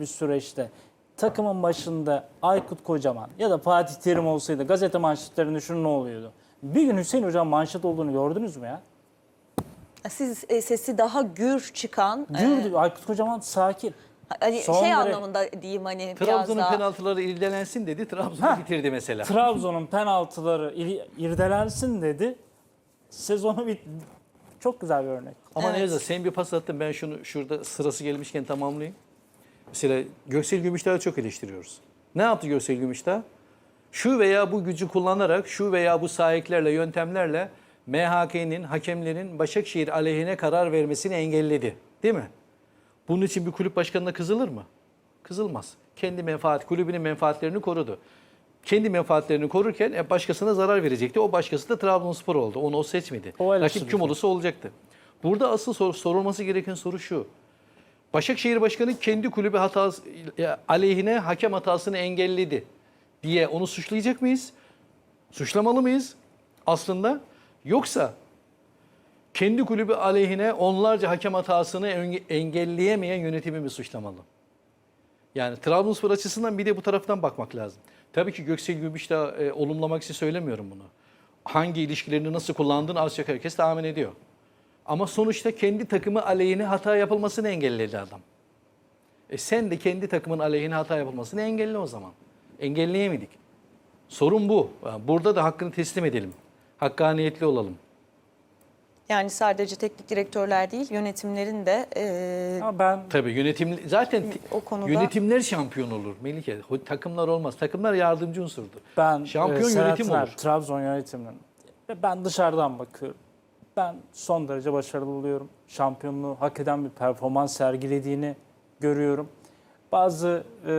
bir süreçte takımın başında Aykut Kocaman ya da Fatih Terim olsaydı gazete manşetlerinde şunun ne oluyordu? Bir gün Hüseyin Hocam manşet olduğunu gördünüz mü ya? Siz e, sesi daha gür çıkan, e, Gürdü. Aykut Kocaman sakin. hani son şey derece- anlamında diyeyim hani biraz Trabzon'un daha. penaltıları irdelensin dedi. Trabzon bitirdi mesela. Trabzon'un penaltıları ir- irdelensin dedi. Sezonu bit çok güzel bir örnek. Ama Evet. Nevzat sen bir pas attın ben şunu şurada sırası gelmişken tamamlayayım. Mesela Göksel Gümüşdağ'ı çok eleştiriyoruz. Ne yaptı Göksel Gümüşdağ? Şu veya bu gücü kullanarak şu veya bu sahiplerle, yöntemlerle MHK'nin, hakemlerin Başakşehir aleyhine karar vermesini engelledi. Değil mi? Bunun için bir kulüp başkanına kızılır mı? Kızılmaz. Kendi menfaat, kulübünün menfaatlerini korudu. Kendi menfaatlerini korurken e, başkasına zarar verecekti. O başkası da Trabzonspor oldu. Onu o seçmedi. O. Rakip kim olursa olacaktı. Burada asıl sor- sorulması gereken soru şu. Başakşehir Başkanı kendi kulübü hatası e, aleyhine hakem hatasını engelledi diye onu suçlayacak mıyız? Suçlamalı mıyız aslında? Yoksa kendi kulübü aleyhine onlarca hakem hatasını enge- engelleyemeyen yönetimi mi suçlamalı? Yani Trabzonspor açısından bir de bu taraftan bakmak lazım. Tabii ki Göksel Gümüşdağ e, olumlamak için söylemiyorum bunu. Hangi ilişkilerini nasıl kullandığını az çok herkes tahmin ediyor. Ama sonuçta kendi takımı aleyhine hata yapılmasını engelledi adam. E sen de kendi takımın aleyhine hata yapılmasını engelle o zaman. Engelleyemedik. Sorun bu. Burada da hakkını teslim edelim. Hakkaniyetli olalım. Yani sadece teknik direktörler değil yönetimlerin de e, Ama ben Tabii yönetim zaten te- O konuda- yönetimler şampiyon olur Melike. Takımlar olmaz. Takımlar yardımcı unsurdur. ben şampiyon e, yönetim olur. Trabzon yönetiminin ben dışarıdan bakıyorum. Ben son derece başarılı buluyorum. Şampiyonluğu hak eden bir performans sergilediğini görüyorum. Bazı e,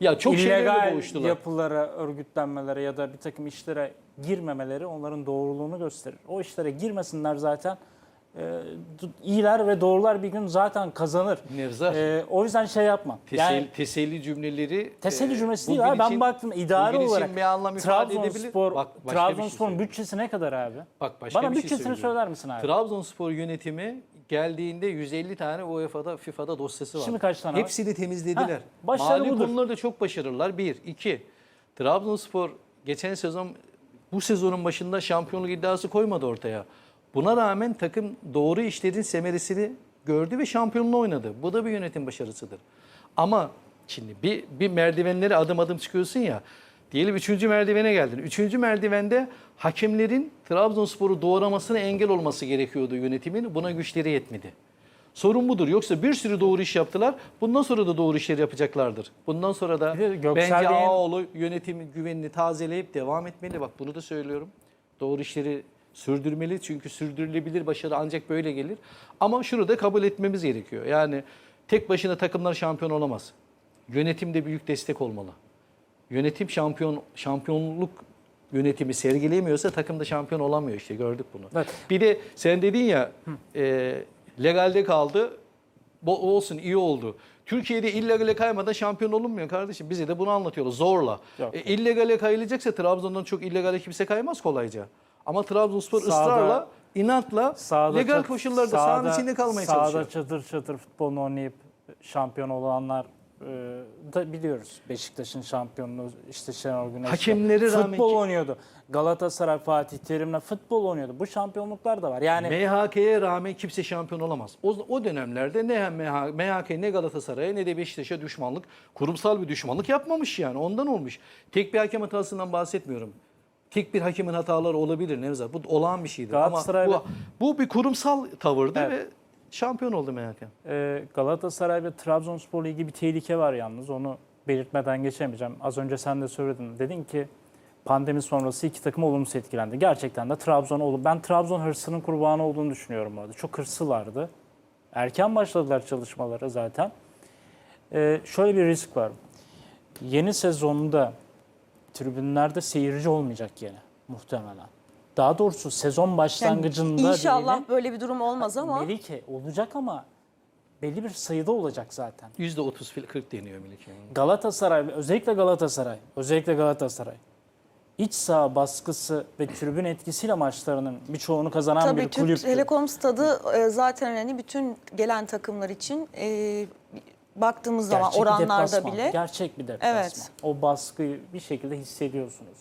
Ya çok illegal yapılara, örgütlenmelere ya da bir takım işlere girmemeleri onların doğruluğunu gösterir. O işlere girmesinler zaten. E, iyiler ve doğrular bir gün zaten kazanır. Nevzat. E, o yüzden şey yapma. Teselli, Yani teselli cümleleri teselli e, cümlesi değil bugün abi. Ben baktım için olarak bir anlam. Trabzonspor, Bak, şey Trabzonspor'un söyleyeyim. bütçesi ne kadar abi? Bak başka Bana bir şey bütçesini söyleyeyim. söyler misin abi? Trabzonspor yönetimi geldiğinde 150 tane UEFA'da, FIFA'da dosyası var. Şimdi kaç tane var? Hepsini temizlediler. Heh, başarı Mali budur. konularda çok başarılılar. Bir. iki. Trabzonspor geçen sezon bu sezonun başında şampiyonluk iddiası koymadı ortaya. Buna rağmen takım doğru işlerin semeresini gördü ve şampiyonluğu oynadı. Bu da bir yönetim başarısıdır. Ama şimdi bir, bir merdivenlere adım adım çıkıyorsun ya. Diyelim üçüncü merdivene geldin. Üçüncü merdivende hakemlerin Trabzonspor'u doğramasına engel olması gerekiyordu yönetimin. Buna güçleri yetmedi. Sorun budur. Yoksa bir sürü doğru iş yaptılar. Bundan sonra da doğru işleri yapacaklardır. Bundan sonra da bence Bey'in- Ağaoğlu yönetimin güvenini tazeleyip devam etmeli. Bak bunu da söylüyorum. Doğru işleri sürdürmeli. Çünkü sürdürülebilir başarı ancak böyle gelir. Ama şunu da kabul etmemiz gerekiyor. Yani tek başına takımlar şampiyon olamaz. Yönetim de büyük destek olmalı. Yönetim şampiyon şampiyonluk yönetimi sergileyemiyorsa takım da şampiyon olamıyor işte gördük bunu. Evet. Bir de sen dedin ya e, legalde kaldı. Bo- olsun iyi oldu. Türkiye'de illegale kaymadan şampiyon olunmuyor kardeşim. Bize de bunu anlatıyorlar zorla. Yok. E, illegale kayılacaksa Trabzon'dan çok illegale kimse kaymaz kolayca. Ama Trabzonspor Sahada- ısrarla, inatla Sahada legal çat- koşullarda sahanın sahada- içinde kalmaya sahada çalışıyor. çatır çatır futbolunu oynayıp şampiyon olanlar e, da biliyoruz. Beşiktaş'ın şampiyonluğu işte Şenol Güneş'le. Hakemleri futbol rağmen- oynuyordu. Galatasaray Fatih Terim'le futbol oynuyordu. Bu şampiyonluklar da var. Yani MHK'ye rağmen kimse şampiyon olamaz. O, o dönemlerde ne MH, MHK ne Galatasaray'a ne de Beşiktaş'a düşmanlık, kurumsal bir düşmanlık yapmamış yani. Ondan olmuş. Tek bir hakem hatasından bahsetmiyorum. Tek bir hakemin hataları olabilir Nevzat. Bu olağan bir şeydir. Ama bu, bu bir kurumsal tavırdı Evet. ve şampiyon oldu MHK. e, Galatasaray ve Trabzonspor'la ilgili bir tehlike var yalnız. Onu belirtmeden geçemeyeceğim. Az önce sen de söyledin. Dedin ki pandemi sonrası iki takım olumsuz etkilendi. Gerçekten de Trabzon oldu. Ben Trabzon hırsının kurbanı olduğunu düşünüyorum bu arada. Çok hırslılardı. Erken başladılar çalışmaları zaten. Ee, şöyle bir risk var. Yeni sezonda tribünlerde seyirci olmayacak yine muhtemelen. Daha doğrusu sezon Yani başlangıcında inşallah diyelim, böyle bir durum olmaz ama Melike olacak ama belli bir sayıda olacak zaten. %30-40 deniyor Melike. Galatasaray, özellikle Galatasaray, özellikle Galatasaray iç saha baskısı ve tribün etkisiyle maçlarının birçoğunu kazanan tabii bir Türk kulüptü. Telekom stadı e, zaten hani bütün gelen takımlar için e, baktığımız zaman Gerçek oranlarda bile Gerçek bir deplasman. Evet. O baskıyı bir şekilde hissediyorsunuz.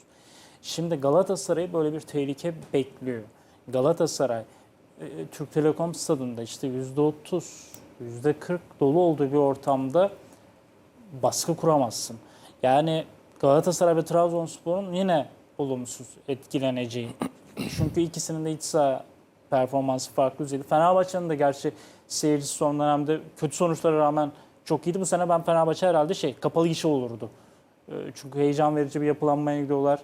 Şimdi Galatasaray böyle bir tehlike bekliyor. Galatasaray e, Türk Telekom stadında işte %30, %40 dolu olduğu bir ortamda baskı kuramazsın. Yani Galatasaray ve Trabzonspor'un yine olumsuz etkileneceği. Çünkü ikisinin de iç saha performansı farklı düzeyde. Fenerbahçe'nin de gerçi seyircisi son dönemde kötü sonuçlara rağmen çok iyiydi. Bu sene ben Fenerbahçe herhalde şey kapalı gişe olurdu. Ee, Çünkü heyecan verici bir yapılanmaya gidiyorlar.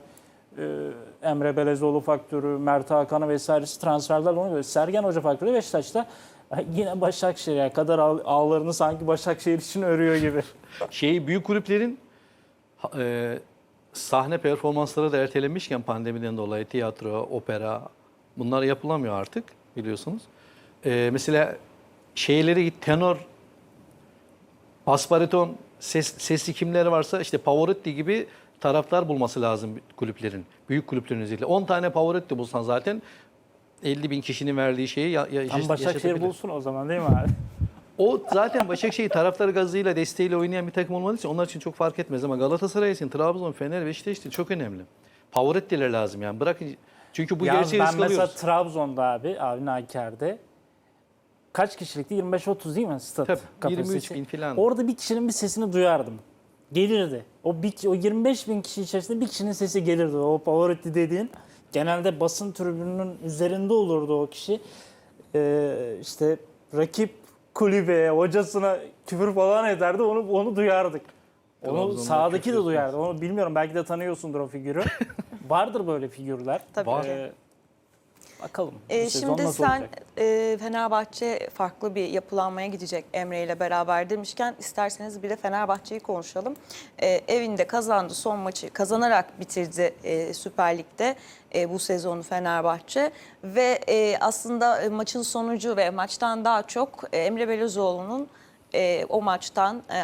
Ee, Emre Belezoğlu faktörü, Mert Hakan'ı vesairesi transferler onu göre. Sergen Hoca faktörü Beşiktaş'ta yine Başakşehir'e kadar ağ- ağlarını sanki Başakşehir için örüyor gibi. Şeyi büyük kulüplerin e, sahne performansları da ertelenmişken pandemiden dolayı tiyatro, opera bunlar yapılamıyor artık biliyorsunuz. E, mesela şeyleri tenor, bas bariton, ses, sesli kimleri varsa işte Pavarotti gibi taraftar bulması lazım kulüplerin. Büyük kulüplerin özellikle. 10 tane Pavarotti bulsan zaten 50 bin kişinin verdiği şeyi ya, ya, Tam Başakşehir bulsun o zaman değil mi abi? O zaten Başakşehir taraftarı gazıyla desteğiyle oynayan bir takım olmadığı için onlar için çok fark etmez ama Galatasaray için Trabzon, Fener, Beşiktaş için çok önemli. Pavarettiler lazım yani. Bırakın çünkü bu Yalnız gerçeği ben mesela. Trabzon'da abi, abi Naker'de kaç kişilikti? 25-30 değil mi stat Tabii, kapasitesi? 23 bin falan. Orada bir kişinin bir sesini duyardım. Gelirdi. O, bir, o 25 bin kişi içerisinde bir kişinin sesi gelirdi. O Pavarotti dediğin. Genelde basın tribününün üzerinde olurdu o kişi. Ee, işte rakip kulübeye, hocasına küfür falan ederdi. Onu onu duyardık. Onu Trabzon'da sağdaki de duyardı. Onu bilmiyorum. Belki de tanıyorsundur o figürü. Vardır böyle figürler. Tabii Var. Ee, bakalım. sezon şimdi nasıl sen olacak? e, Fenerbahçe farklı bir yapılanmaya gidecek Emre ile beraber demişken isterseniz bir de Fenerbahçe'yi konuşalım. Ee, evinde kazandı son maçı kazanarak bitirdi e, Süper Lig'de e, bu sezonu Fenerbahçe ve e, aslında e, maçın sonucu ve maçtan daha çok e, Emre Belözoğlu'nun e, o maçtan e,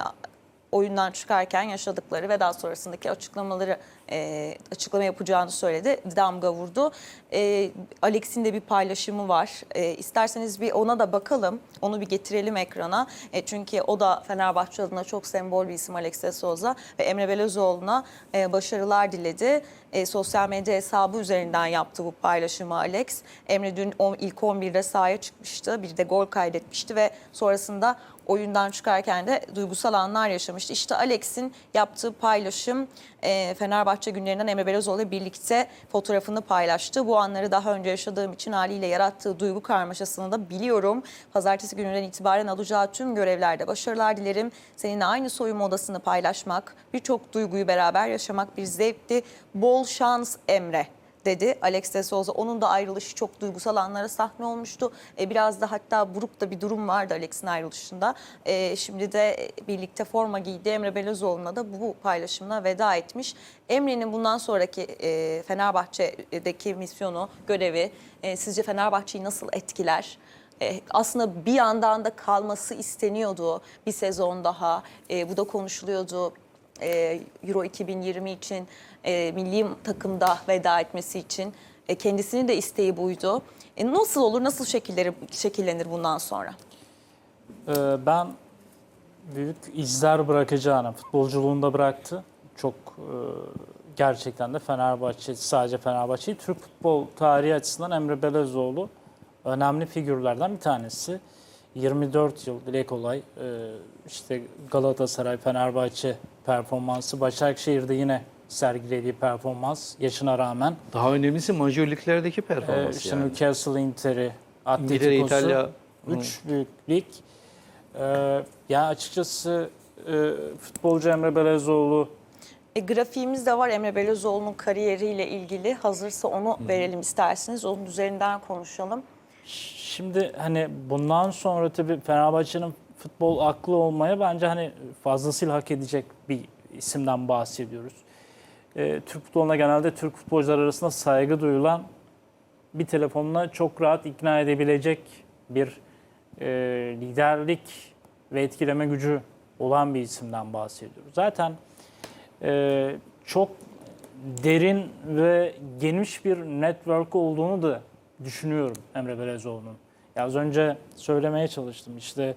oyundan çıkarken yaşadıkları ve daha sonrasındaki açıklamaları e, açıklama yapacağını söyledi. Damga vurdu. E, Alex'in de bir paylaşımı var. E, isterseniz bir ona da bakalım. Onu bir getirelim ekrana. E, çünkü o da Fenerbahçe adına çok sembol bir isim Alex de Souza ve Emre Belözoğlu'na e, başarılar diledi. E, sosyal medya hesabı üzerinden yaptı bu paylaşımı Alex. Emre dün o, ilk 11'de sahaya çıkmıştı. Bir de gol kaydetmişti ve sonrasında oyundan çıkarken de duygusal anlar yaşamıştı. İşte Alex'in yaptığı paylaşım e, Fenerbahçe günlerinden Emre Belözoğlu ile birlikte fotoğrafını paylaştı. Bu anları daha önce yaşadığım için haliyle yarattığı duygu karmaşasını da biliyorum. Pazartesi gününden itibaren alacağı tüm görevlerde başarılar dilerim. Seninle aynı soyunma odasını paylaşmak, birçok duyguyu beraber yaşamak bir zevkti. Bol şans Emre dedi Alex de Souza. Onun da ayrılışı çok duygusal anlara sahne olmuştu. E, biraz da hatta buruk da bir durum vardı Alex'in ayrılışında. E, şimdi de birlikte forma giydi. Emre Belözoğlu'na da bu paylaşımla veda etmiş. Emre'nin bundan sonraki e, Fenerbahçe'deki misyonu, görevi e, sizce Fenerbahçe'yi nasıl etkiler? E, aslında bir yandan da kalması isteniyordu bir sezon daha. E, bu da konuşuluyordu. E, Euro 2020 için e, milli takımda veda etmesi için e, kendisinin de isteği buydu. E, nasıl olur, nasıl şekilleri, şekillenir bundan sonra? Ben büyük izler bırakacağını futbolculuğunda bıraktı. Çok gerçekten de Fenerbahçe, sadece Fenerbahçe Türk futbol tarihi açısından Emre Belezoğlu önemli figürlerden bir tanesi. 24 yıl dile kolay. Ee, işte Galatasaray, Fenerbahçe performansı, Başakşehir'de yine sergilediği performans yaşına rağmen. Daha önemlisi majörlüklerdeki Ee, performans işte yani. Newcastle, Inter'i, Atletico'su, İtalya. üç büyük lig. Ee, ya açıkçası e, futbolcu Emre Belezoğlu E, grafiğimiz de var Emre Belözoğlu'nun kariyeriyle ilgili. Hazırsa onu verelim isterseniz. Onun üzerinden konuşalım. Şimdi hani bundan sonra tabii Fenerbahçe'nin futbol aklı olmaya bence hani fazlasıyla hak edecek bir isimden bahsediyoruz. Ee, Türk futboluna genelde Türk futbolcular arasında saygı duyulan bir telefonla çok rahat ikna edebilecek bir e, liderlik ve etkileme gücü olan bir isimden bahsediyoruz. Zaten e, çok derin ve geniş bir network olduğunu da düşünüyorum Emre Belezoğlu'nun. Ya az önce söylemeye çalıştım işte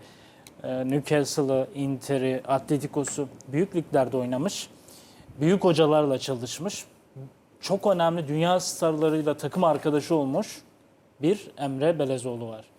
e, Newcastle'ı, Inter'i, Atletico'su büyük liglerde oynamış. Büyük hocalarla çalışmış. Çok önemli dünya starlarıyla takım arkadaşı olmuş bir Emre Belezoğlu var.